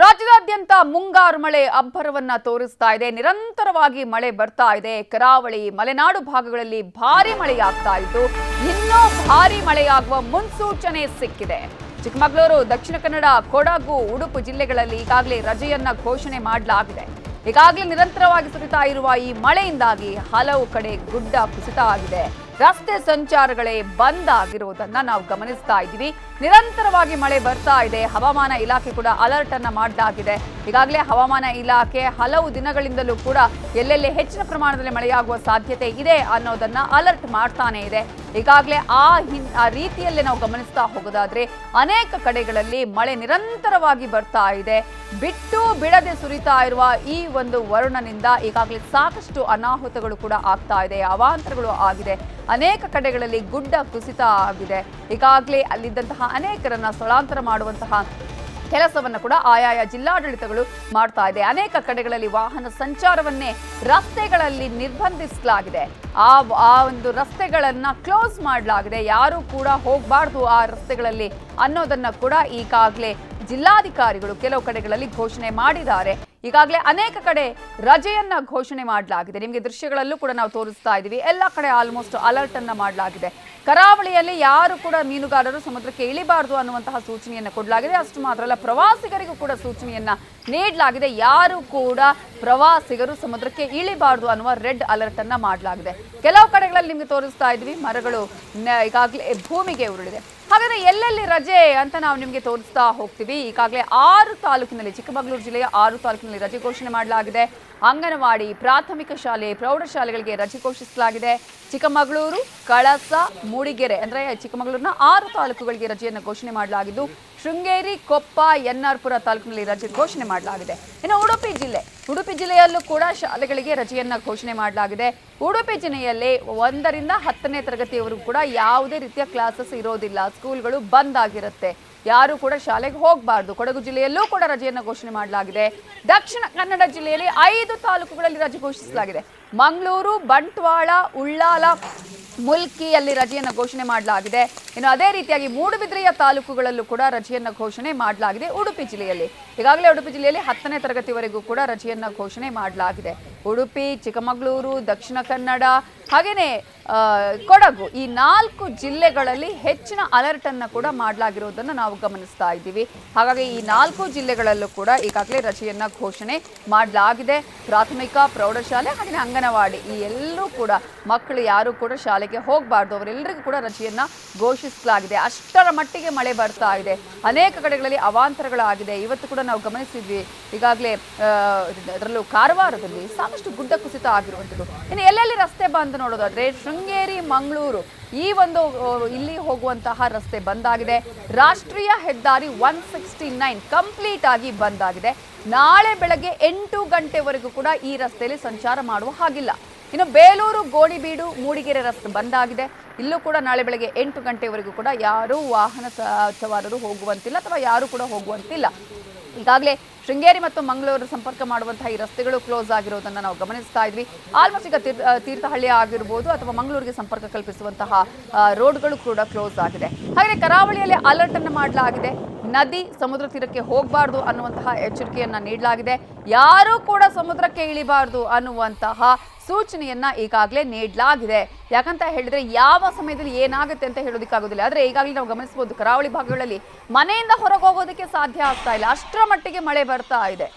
ರಾಜ್ಯದಾದ್ಯಂತ ಮುಂಗಾರು ಮಳೆ ಅಬ್ಬರವನ್ನ ತೋರಿಸ್ತಾ ಇದೆ. ನಿರಂತರವಾಗಿ ಮಳೆ ಬರ್ತಾ ಇದೆ. ಕರಾವಳಿ, ಮಲೆನಾಡು ಭಾಗಗಳಲ್ಲಿ ಭಾರಿ ಮಳೆಯಾಗ್ತಾ ಇದ್ದು, ಇನ್ನೂ ಭಾರಿ ಮಳೆಯಾಗುವ ಮುನ್ಸೂಚನೆ ಸಿಕ್ಕಿದೆ. ಚಿಕ್ಕಮಗಳೂರು, ದಕ್ಷಿಣ ಕನ್ನಡ, ಕೊಡಗು, ಉಡುಪು ಜಿಲ್ಲೆಗಳಲ್ಲಿ ಈಗಾಗಲೇ ರಜೆಯನ್ನ ಘೋಷಣೆ ಮಾಡಲಾಗಿದೆ. ಈಗಾಗಲೇ ನಿರಂತರವಾಗಿ ಸುರಿತಾ ಇರುವ ಈ ಮಳೆಯಿಂದಾಗಿ ಹಲವು ಕಡೆ ಗುಡ್ಡ ಕುಸಿತ ಆಗಿದೆ. ರಸ್ತೆ ಸಂಚಾರಗಳೇ ಬಂದ್ ಆಗಿರುವುದನ್ನ ನಾವು ಗಮನಿಸ್ತಾ ಇದ್ದೀವಿ. ನಿರಂತರವಾಗಿ ಮಳೆ ಬರ್ತಾ ಇದೆ. ಹವಾಮಾನ ಇಲಾಖೆ ಕೂಡ ಅಲರ್ಟ್ ಅನ್ನ ಮಾಡಲಾಗಿದೆ ಈಗಾಗಲೇ ಹವಾಮಾನ ಇಲಾಖೆ ಹಲವು ದಿನಗಳಿಂದಲೂ ಕೂಡ ಎಲ್ಲೆಲ್ಲಿ ಹೆಚ್ಚಿನ ಪ್ರಮಾಣದಲ್ಲಿ ಮಳೆಯಾಗುವ ಸಾಧ್ಯತೆ ಇದೆ ಅನ್ನೋದನ್ನ ಅಲರ್ಟ್ ಮಾಡ್ತಾನೆ ಇದೆ. ಈಗಾಗಲೇ ಆ ಹಿನ್, ಆ ರೀತಿಯಲ್ಲೇ ನಾವು ಗಮನಿಸ್ತಾ ಹೋಗೋದಾದ್ರೆ ಅನೇಕ ಕಡೆಗಳಲ್ಲಿ ಮಳೆ ನಿರಂತರವಾಗಿ ಬರ್ತಾ ಇದೆ. ಬಿಟ್ಟು ಬಿಡದೆ ಸುರಿತಾ ಇರುವ ಈ ಒಂದು ವರುಣನಿಂದ ಈಗಾಗಲೇ ಸಾಕಷ್ಟು ಅನಾಹುತಗಳು ಕೂಡ ಆಗ್ತಾ ಇದೆ, ಅವಾಂತರಗಳು ಆಗಿದೆ. ಅನೇಕ ಕಡೆಗಳಲ್ಲಿ ಗುಡ್ಡ ಕುಸಿತ ಆಗಿದೆ. ಈಗಾಗಲೇ ಅಲ್ಲಿದ್ದಂತಹ ಅನೇಕರನ್ನ ಸ್ಥಳಾಂತರ ಮಾಡುವಂತಹ ಕೆಲಸವನ್ನು ಕೂಡ ಆಯಾಯ ಜಿಲ್ಲಾಡಳಿತಗಳು ಮಾಡ್ತಾ ಇದೆ. ಅನೇಕ ಕಡೆಗಳಲ್ಲಿ ವಾಹನ ಸಂಚಾರವನ್ನೇ ರಸ್ತೆಗಳಲ್ಲಿ ನಿರ್ಬಂಧಿಸಲಾಗಿದೆ. ಆ ಆ ಒಂದು ರಸ್ತೆಗಳನ್ನು ಕ್ಲೋಸ್ ಮಾಡಲಾಗಿದೆ. ಯಾರು ಕೂಡ ಹೋಗಬಾರ್ದು ಆ ರಸ್ತೆಗಳಲ್ಲಿ ಅನ್ನೋದನ್ನ ಕೂಡ ಈಗಾಗಲೇ ಜಿಲ್ಲಾಧಿಕಾರಿಗಳು ಕೆಲವು ಕಡೆಗಳಲ್ಲಿ ಘೋಷಣೆ ಮಾಡಿದ್ದಾರೆ. ಈಗಾಗಲೇ ಅನೇಕ ಕಡೆ ರಜೆಯನ್ನ ಘೋಷಣೆ ಮಾಡಲಾಗಿದೆ. ನಿಮಗೆ ದೃಶ್ಯಗಳಲ್ಲೂ ಕೂಡ ನಾವು ತೋರಿಸ್ತಾ ಇದ್ದೀವಿ. ಎಲ್ಲ ಕಡೆ ಆಲ್ಮೋಸ್ಟ್ ಅಲರ್ಟ್ ಅನ್ನ ಮಾಡಲಾಗಿದೆ. ಕರಾವಳಿಯಲ್ಲಿ ಯಾರು ಕೂಡ ಮೀನುಗಾರರು ಸಮುದ್ರಕ್ಕೆ ಇಳಿಬಾರದು ಅನ್ನುವಂತಹ ಸೂಚನೆಯನ್ನು ಕೊಡಲಾಗಿದೆ. ಅಷ್ಟು ಮಾತ್ರ ಅಲ್ಲ, ಪ್ರವಾಸಿಗರಿಗೂ ಕೂಡ ಸೂಚನೆಯನ್ನ ನೀಡಲಾಗಿದೆ. ಯಾರು ಕೂಡ ಪ್ರವಾಸಿಗರು ಸಮುದ್ರಕ್ಕೆ ಇಳಿಬಾರದು ಅನ್ನುವ ರೆಡ್ ಅಲರ್ಟ್ ಅನ್ನ ಮಾಡಲಾಗಿದೆ. ಕೆಲವು ಕಡೆಗಳಲ್ಲಿ ನಿಮಗೆ ತೋರಿಸ್ತಾ ಇದ್ವಿ ಮರಗಳು ಈಗಾಗಲೇ ಭೂಮಿಗೆ ಉರುಳಿದೆ. ಹಾಗಾದ್ರೆ ಎಲ್ಲೆಲ್ಲಿ ರಜೆ ಅಂತ ನಾವು ನಿಮಗೆ ತೋರಿಸ್ತಾ ಹೋಗ್ತೀವಿ. ಈಗಾಗಲೇ ಆರು ತಾಲೂಕಿನಲ್ಲಿ, ಚಿಕ್ಕಮಗಳೂರು ಜಿಲ್ಲೆಯ ಆರು ತಾಲೂಕಿನಲ್ಲಿ ರಜೆ ಘೋಷಣೆ ಮಾಡಲಾಗಿದೆ. ಅಂಗನವಾಡಿ, ಪ್ರಾಥಮಿಕ ಶಾಲೆ, ಪ್ರೌಢಶಾಲೆಗಳಿಗೆ ರಜೆ ಘೋಷಿಸಲಾಗಿದೆ. ಚಿಕ್ಕಮಗಳೂರು, ಕಳಸ, ಮೂಡಿಗೆರೆ ಅಂದ್ರೆ ಚಿಕ್ಕಮಗಳೂರಿನ ಆರು ತಾಲೂಕುಗಳಿಗೆ ರಜೆಯನ್ನು ಘೋಷಣೆ ಮಾಡಲಾಗಿದ್ದು, ಶೃಂಗೇರಿ, ಕೊಪ್ಪ ಎನ್ಆರ್ಪುರ ತಾಲೂಕಿನಲ್ಲಿ ರಜೆ ಘೋಷಣೆ ಮಾಡಲಾಗಿದೆ. ಇನ್ನು ಉಡುಪಿ ಜಿಲ್ಲೆ, ಉಡುಪಿ ಜಿಲ್ಲೆಯಲ್ಲೂ ಕೂಡ ಶಾಲೆಗಳಿಗೆ ರಜೆಯನ್ನು ಘೋಷಣೆ ಮಾಡಲಾಗಿದೆ. ಉಡುಪಿ ಜಿಲ್ಲೆಯಲ್ಲಿ ಒಂದರಿಂದ ಹತ್ತನೇ ತರಗತಿಯವರೆಗೂ ಕೂಡ ಯಾವುದೇ ರೀತಿಯ ಕ್ಲಾಸಸ್ ಇರೋದಿಲ್ಲ. ಸ್ಕೂಲ್ಗಳು ಬಂದ್ ಆಗಿರುತ್ತೆ. ಯಾರು ಕೂಡ ಶಾಲೆಗೆ ಹೋಗಬಾರ್ದು. ಕೊಡಗು ಜಿಲ್ಲೆಯಲ್ಲೂ ಕೂಡ ರಜೆಯನ್ನು ಘೋಷಣೆ ಮಾಡಲಾಗಿದೆ. ದಕ್ಷಿಣ ಕನ್ನಡ ಜಿಲ್ಲೆಯಲ್ಲಿ ಐದು ತಾಲೂಕುಗಳಲ್ಲಿ ರಜೆ ಘೋಷಿಸಲಾಗಿದೆ. ಮಂಗಳೂರು, ಬಂಟ್ವಾಳ, ಉಳ್ಳಾಲ, ಮುಲ್ಕಿಯಲ್ಲಿ ರಜೆಯನ್ನು ಘೋಷಣೆ ಮಾಡಲಾಗಿದೆ. ಇನ್ನು ಅದೇ ರೀತಿಯಾಗಿ ಮೂಡುಬಿದ್ರೆಯ ತಾಲೂಕುಗಳಲ್ಲೂ ಕೂಡ ರಜೆಯನ್ನು ಘೋಷಣೆ ಮಾಡಲಾಗಿದೆ ಉಡುಪಿ ಜಿಲ್ಲೆಯಲ್ಲಿ. ಈಗಾಗಲೇ ಉಡುಪಿ ಜಿಲ್ಲೆಯಲ್ಲಿ ಹತ್ತನೇ ತರಗತಿವರೆಗೂ ಕೂಡ ರಜೆಯನ್ನು ಘೋಷಣೆ ಮಾಡಲಾಗಿದೆ. ಉಡುಪಿ, ಚಿಕ್ಕಮಗಳೂರು, ದಕ್ಷಿಣ ಕನ್ನಡ ಹಾಗೆಯೇ ಕೊಡಗು, ಈ ನಾಲ್ಕು ಜಿಲ್ಲೆಗಳಲ್ಲಿ ಹೆಚ್ಚಿನ ಅಲರ್ಟ್ ಅನ್ನು ಕೂಡ ಮಾಡಲಾಗಿರುವುದನ್ನು ನಾವು ಗಮನಿಸ್ತಾ ಇದ್ದೀವಿ. ಹಾಗಾಗಿ ಈ ನಾಲ್ಕು ಜಿಲ್ಲೆಗಳಲ್ಲೂ ಕೂಡ ಈಗಾಗಲೇ ರಜೆಯನ್ನು ಘೋಷಣೆ ಮಾಡಲಾಗಿದೆ. ಪ್ರಾಥಮಿಕ, ಪ್ರೌಢಶಾಲೆ ಹಾಗೆಯೇ ಅಂಗನವಾಡಿ, ಈ ಎಲ್ಲರೂ ಕೂಡ ಮಕ್ಕಳು ಯಾರು ಕೂಡ ಶಾಲೆಗೆ ಹೋಗಬಾರ್ದು. ಅವರೆಲ್ಲರಿಗೂ ಕೂಡ ರಜೆಯನ್ನು ಘೋಷಿಸಲಾಗಿದೆ. ಅಷ್ಟರ ಮಟ್ಟಿಗೆ ಮಳೆ ಬರ್ತಾ ಇದೆ. ಅನೇಕ ಕಡೆಗಳಲ್ಲಿ ಅವಾಂತರಗಳಾಗಿದೆ. ಇವತ್ತು ಕೂಡ ನಾವು ಗಮನಿಸಿದ್ವಿ. ಈಗಾಗಲೇ ಅದರಲ್ಲೂ ಕಾರವಾರದಲ್ಲಿ ಸಾಕಷ್ಟು ಗುಡ್ಡ ಕುಸಿತ ಆಗಿರುವಂಥದ್ದು. ಇನ್ನು ಎಲ್ಲೆಲ್ಲಿ ರಸ್ತೆ ಬಂದು ನೋಡೋದಾದ್ರೆ ಶೃಂಗೇರಿ, ಮಂಗಳೂರು. ಈ ಒಂದು ಇಲ್ಲಿ ಹೋಗುವಂತಹ ರಸ್ತೆ ಬಂದಾಗಿದೆ. ರಾಷ್ಟ್ರೀಯ ಹೆದ್ದಾರಿ ಒನ್ ಸಿಕ್ಸ್ಟಿ ನೈನ್ ಕಂಪ್ಲೀಟ್ ಆಗಿ ಬಂದಾಗಿದೆ. ನಾಳೆ ಬೆಳಗ್ಗೆ ಎಂಟು ಗಂಟೆವರೆಗೂ ಕೂಡ ಈ ರಸ್ತೆಯಲ್ಲಿ ಸಂಚಾರ ಮಾಡುವ ಹಾಗಿಲ್ಲ. ಇನ್ನು ಬೇಲೂರು, ಗೋಣಿಬೀಡು, ಮೂಡಿಗೆರೆ ರಸ್ತೆ ಬಂದಾಗಿದೆ. ಇಲ್ಲೂ ಕೂಡ ನಾಳೆ ಬೆಳಗ್ಗೆ ಎಂಟು ಗಂಟೆವರೆಗೂ ಕೂಡ ಯಾರೂ ವಾಹನ ಸವಾರರು ಹೋಗುವಂತಿಲ್ಲ ಅಥವಾ ಯಾರು ಕೂಡ ಹೋಗುವಂತಿಲ್ಲ. ಈಗಾಗಲೇ ಶೃಂಗೇರಿ ಮತ್ತು ಮಂಗಳೂರು ಸಂಪರ್ಕ ಮಾಡುವಂತಹ ಈ ರಸ್ತೆಗಳು ಕ್ಲೋಸ್ ಆಗಿರೋದನ್ನು ನಾವು ಗಮನಿಸ್ತಾ ಇದ್ವಿ. ಆಲ್ಮೋಸ್ಟ್ ಈಗ ತೀರ್- ತೀರ್ಥಹಳ್ಳಿ ಆಗಿರ್ಬೋದು ಅಥವಾ ಮಂಗಳೂರಿಗೆ ಸಂಪರ್ಕ ಕಲ್ಪಿಸುವಂತಹ ರೋಡ್ಗಳು ಕೂಡ ಕ್ಲೋಸ್ ಆಗಿದೆ. ಹಾಗೆ ಕರಾವಳಿಯಲ್ಲಿ ಅಲರ್ಟ್ ಅನ್ನು ಮಾಡಲಾಗಿದೆ. ನದಿ ಸಮುದ್ರ ತೀರಕ್ಕೆ ಹೋಗಬಾರ್ದು ಅನ್ನುವಂತಹ ಎಚ್ಚರಿಕೆಯನ್ನು ನೀಡಲಾಗಿದೆ. ಯಾರೂ ಕೂಡ ಸಮುದ್ರಕ್ಕೆ ಇಳಿಬಾರ್ದು ಅನ್ನುವಂತಹ ಸೂಚನೆಯನ್ನ ಈಗಾಗಲೇ ನೀಡಲಾಗಿದೆ. ಯಾಕಂತ ಹೇಳಿದ್ರೆ ಯಾವ ಸಮಯದಲ್ಲಿ ಏನಾಗುತ್ತೆ ಅಂತ ಹೇಳೋದಕ್ಕಾಗೋದಿಲ್ಲ. ಆದ್ರೆ ಈಗಾಗಲೇ ನಾವು ಗಮನಿಸಬಹುದು, ಕರಾವಳಿ ಭಾಗಗಳಲ್ಲಿ ಮನೆಯಿಂದ ಹೊರಗೆ ಹೋಗೋದಕ್ಕೆ ಸಾಧ್ಯ ಆಗ್ತಾ ಇಲ್ಲ. ಅಷ್ಟರ ಮಟ್ಟಿಗೆ ಮಳೆ ಬರ್ತಾ ಇದೆ.